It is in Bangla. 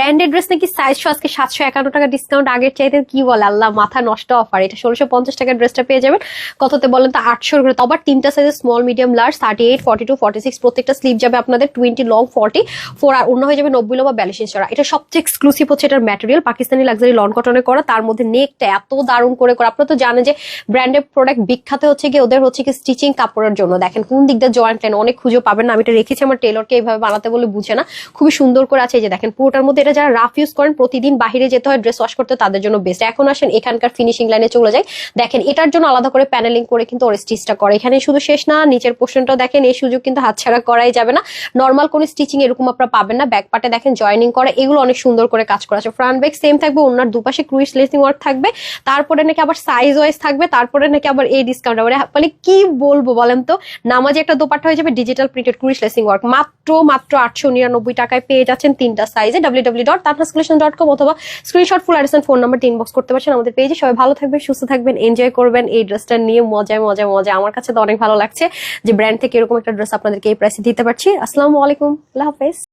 ব্র্যান্ডেড ড্রেস নাকি সাইজশো আজকে সাতশো একান্ন টাকা ডিসকাউন্ট আগের চাইতে কি বলে? আল্লাহ, মাথা নষ্ট অফার এটা ষোলোশো পঞ্চাশ টাকার ড্রেসটা পেয়ে যাবেন। কততে বলেন তো, আটশোর করে আবার তিনটা সাইজের small medium large thirty eight forty two forty six প্রত্যেকটা স্লিপ যাবে আপনাদের টোয়েন্টি লং ফর্টি ফোর আর অন্য হয়ে যাবে নব্বই বা ব্যালিশ ইঞ্চ করা এটা সবচেয়ে এক্সক্লুসিভ হচ্ছে এটার ম্যাটেরিয়াল পাকিস্তানি লাক্সারি লন কটনে করা। তার মধ্যে নেকটা এত দারুণ করে করা। আপনারা তো জানেন যে ব্র্যান্ডেড প্রোডাক্ট বিখ্যাত হচ্ছে কি ওদের হচ্ছে কি স্টিচিং কাপড়ের জন্য। দেখেন কোন দিকটা জয়েন্ট লাইন অনেক খুঁজে পাবেন না। আমি এটা রেখেছি, আমার টেলরকে এইভাবে বানাতে বলে বুঝে না। খুবই সুন্দর করে আছে যে, দেখেন পুরোটার মধ্যে এটা যারা রাফ ইউজ করেন, প্রতিদিন বাইরে যেতে হয় ড্রেস ওয়াশ করতে তাদের জন্য বেস্ট এখন আসেন, এখানকার ফিনিশিং লাইনে চলে যায় দেখেন, এটার জন্য আলাদা করে প্যানেলিং করে কিন্তু ওর স্টিচটা করে। এখানে শুধু শেষ না, নিচের পোর্শনটাও দেখেন, এই সুযোগ কিন্তু হাতছাড়া করাই যাবে না। নর্মাল কোন স্টিচিং এরকম আপনারা পাবেন না। ব্যাক পার্টে দেখেন জয়েনিং করে, এগুলো অনেক সুন্দর করে কাজ করা আছে। ফ্রন্ট ব্যাক সেম থাকবে, ওনার দুপাশে ক্রুইস লেসিং ওয়ার্ক থাকবে। তারপরে নাকি আবার সাইজ ওয়াইজ থাকবে, তারপরে নাকি আবার এই ডিসকাউন্ট আবার মানে কি বলব বলেন তো? নামাজে একটা দোপাট্টা হয়ে যাবে ডিজিটাল প্রিন্টেড ক্রুইস লেসিং ওয়ার্ক মাত্র মাত্র আটশো নিরানব্বই টাকায় পেয়ে যাচ্ছেন তিনটা সাইজে W W dot dot com অথবা screenshot full address phone number inbox করতে পারছেন আমাদের পেজে সবাই ভালো থাকবেন, সুস্থ থাকবেন এনজয় করবেন। এই ড্রেসটা নিয়ে মজায় মজায় মজা আমার কাছে তো অনেক ভালো লাগছে যে ব্র্যান্ড থেকে এরকম একটা ড্রেস আপনাদেরকে এই প্রাইসে দিতে পারছি। আসসালামু আলাইকুম, আল্লাহ হাফেজ।